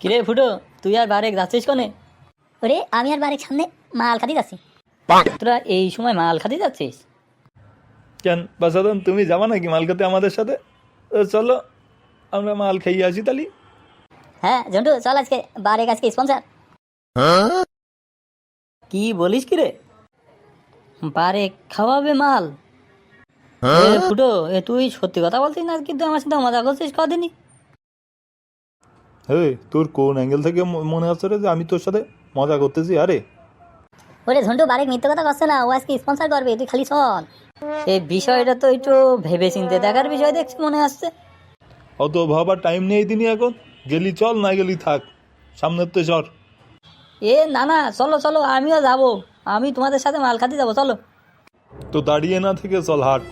কিরে ফুটো তুই আর বারেক যাচ্ছিস কোনে? ওরে আমি আর বাড়ির সামনে মাল খাতি যাচ্ছি। তোরা এই সময় মাল খাতে যাচ্ছিস? কেন বাসাদন তুমি যাবা নাকি মাল খেতে আমাদের সাথে? তো চলো আমরা মাল খেয়ে আসি তালি। হ্যাঁ ঝন্টু চল আজকে বারেক আজকে স্পন্সার কি বলিস কি রে বারেক খাওয়াবে মাল? এ ফুটো এ তুই সত্যি কথা বলছিস না কিন্তু আমার সাথে মজা করছিস কদিনই? হে তোর কোন অ্যাঙ্গেল থেকে মনে হচ্ছে রে যে আমি তোর সাথে মজা করতেছি? আরে। ওরে ঝন্টু বারেক মিথ্যে কথা করছে না ও আজকে স্পন্সার করবে তুই খালি শোন। এই বিষয়টা তো একটু ভেবে চিনতে দেখার বিষয় দেখছি মনে আসছে। অত ভাবার টাইম নেই দিনই এখন। গেলি চল না গেলি থাক। সামনের তো সর। এ না না চলো চলো আমিও যাব। আমি তোমাদের সাথে মাল খাতে যাব চলো। তো দাঁড়িয়ে না থেকে চল হাট।